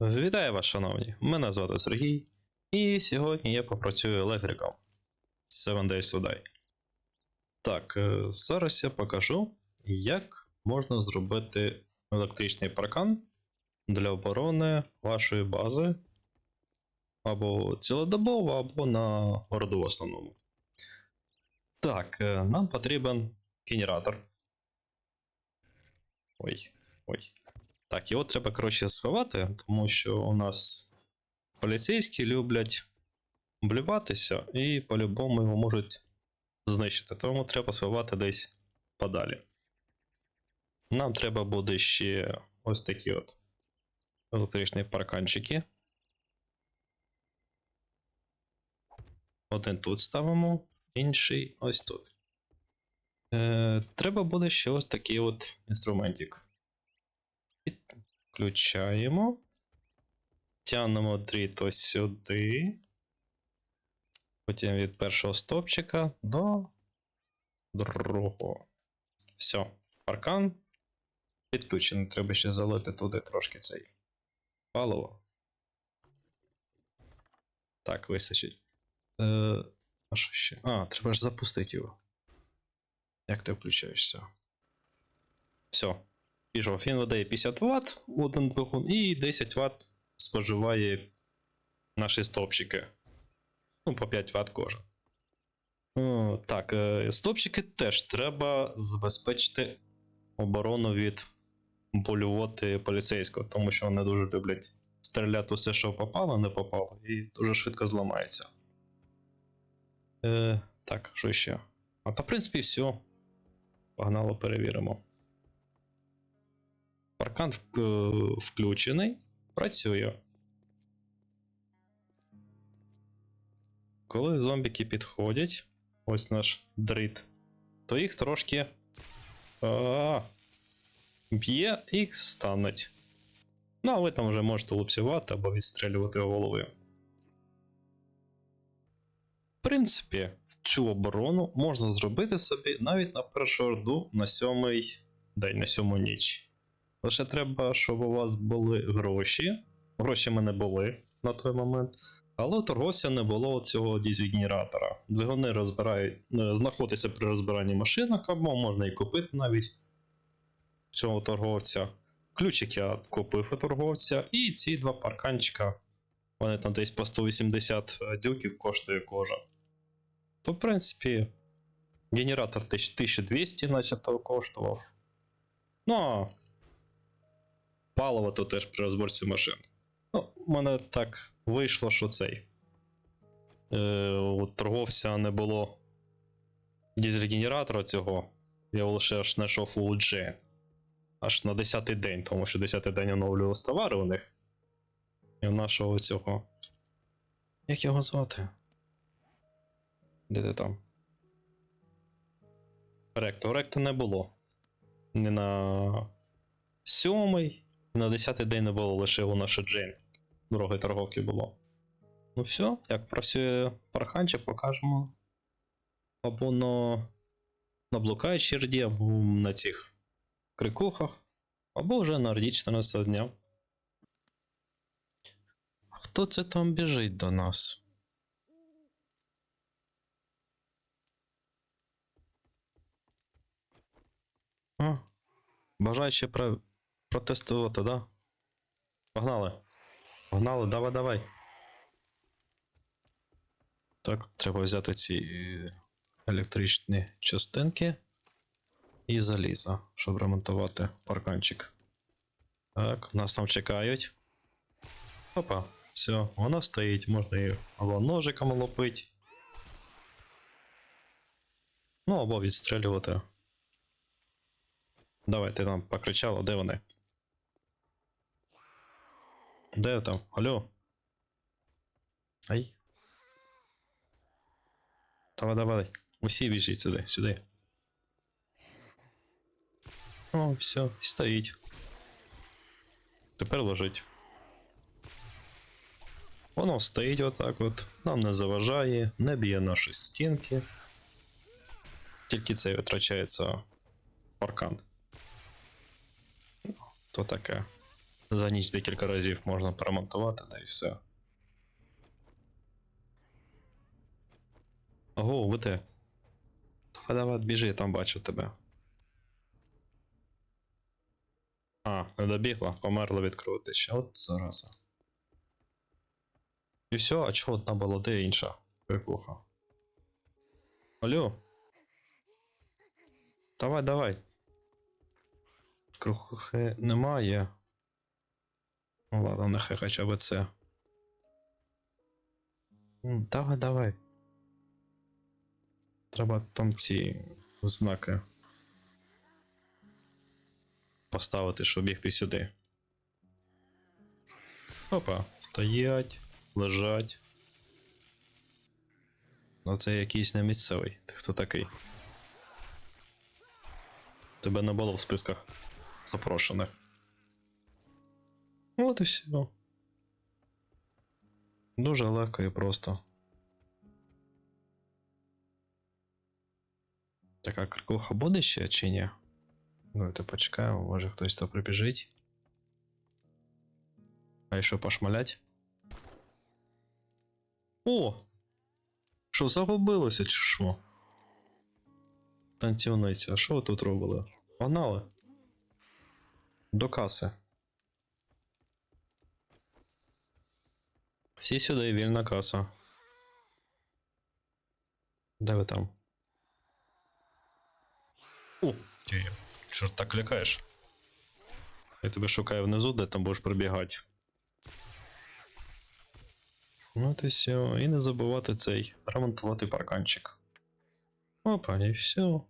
Вітаю вас, шановні! Мене звати Сергій, і сьогодні я попрацюю електриком. 7 Days to Die. Так, е, зараз я покажу, як можна зробити електричний паркан для оборони вашої бази або цілодобово, або на городу в основному. Так, е, нам потрібен генератор. Ой, ой. Так, його треба, коротше, сховати, тому що у нас поліцейські люблять блюватися і по-любому його можуть знищити. Тому треба сховати десь подалі. Нам треба буде ще ось такі от електричні парканчики. Один тут ставимо, інший ось тут. Е, треба буде ще ось такий от інструментик. Включаємо. Тягнемо дріт ось сюди. Потім від першого стопчика до другого. Все, паркан підключений. Треба ще залити туди трошки цей паливо. Так, вистачить. Е, а що ще? А, треба ж запустити його. Як ти включаєшся? Все. Пішов, він видає 50 Вт один двигун і 10 Вт споживає наші стовпчики. Ну, по 5 Вт кожен. О, так, е, стовпчики теж треба забезпечити оборону від болювоти поліцейського, тому що вони дуже люблять стріляти все, що попало, не попало, і дуже швидко зламається. Е, так, що ще? А то, в принципі, все. Погнало, перевіримо. Паркан е, включений, працює. Коли зомбіки підходять, ось наш дріт, то їх трошки б'є і стануть. Ну, а ви там вже можете лупсувати або відстрілювати голови. В принципі, цю оборону можна зробити собі навіть на першу орду на сьомий день, на сьому ніч. Лише треба, щоб у вас були гроші. Гроші в мене були на той момент. Але у торговця не було цього дізель-генератора. Двигуни розбирають, е, знаходяться при розбиранні машинок, або можна і купити навіть цього торговця. Ключик я купив у торговця, і ці два парканчика. Вони там десь по 180 дюків коштує кожен. То, в принципі, генератор 1200 начебто коштував. Ну, а паливо то теж при розборці машин. Ну, у мене так вийшло, що цей. Е, у торговця не було дізель-генератора цього. Я лише аж знайшов у UG. Аж на 10-й день, тому що 10-й день оновлювалися товари у них. І в нашого цього. Як його звати? Де ти там? Ректо. Ректа не було. Ні на сьомий, на десятий день не було лише у нашій Джейн. Другої торговки було. Ну все, як працює парканчик, покажемо. Або на, на блукаючій рді, або на цих крикухах, або вже на рді 14 дня. Хто це там біжить до нас? А, бажаючи про... протестувати, да? Погнали. Погнали, давай, давай. Так, треба взяти ці е, електричні частинки і заліза, щоб ремонтувати парканчик. Так, нас там чекають. Опа, все, вона стоїть, можна її або ножиком лупити. Ну, або відстрілювати. Давай, ти нам покричала, де вони? Де там? Алло? Ай. Давай, давай. Усі біжіть сюди, сюди. О, все, стоїть. Тепер лежить. Воно стоїть отак от, нам не заважає, не б'є наші стінки. Тільки це витрачається паркан. Ну, То таке. За ніч декілька разів можна перемонтувати, да і все. Ого, ви де? Давай, біжи, я там бачу тебе. А, не добігла, померла від крутища. От зараза. І все, а чого одна була, де інша? Випуха. Алло? Давай, давай. Крухи немає. Ладно, нехай хоча б це. Давай, давай. Треба там ці знаки поставити, щоб бігти сюди. Опа, стоять, лежать. Ну це якийсь не місцевий. Ти хто такий? Тебе не було в списках запрошених. От і все. Дуже легко і просто. Така крикуха буде ще чи ні? Давайте почекаємо, може хтось то прибіжить. А що пошмалять? О! Що, загубилося чи що? Танцівниці, а що ви тут робили? Погнали? До каси. Всі сюди, вільна каса. Де ви там? О, ти що так лякаєш? Я тебе шукаю внизу, де там будеш пробігати. Ну от і. І не забувати цей ремонтувати парканчик. Опа, і все.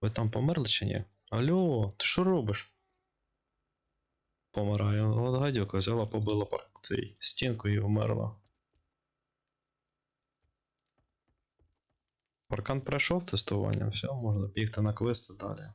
Ви там померли чи ні? Алло, ти що робиш? Помираю. От гадюка взяла, побила цей стінку і вмерла. Паркан пройшов тестування, все, можна бігти на квести далі.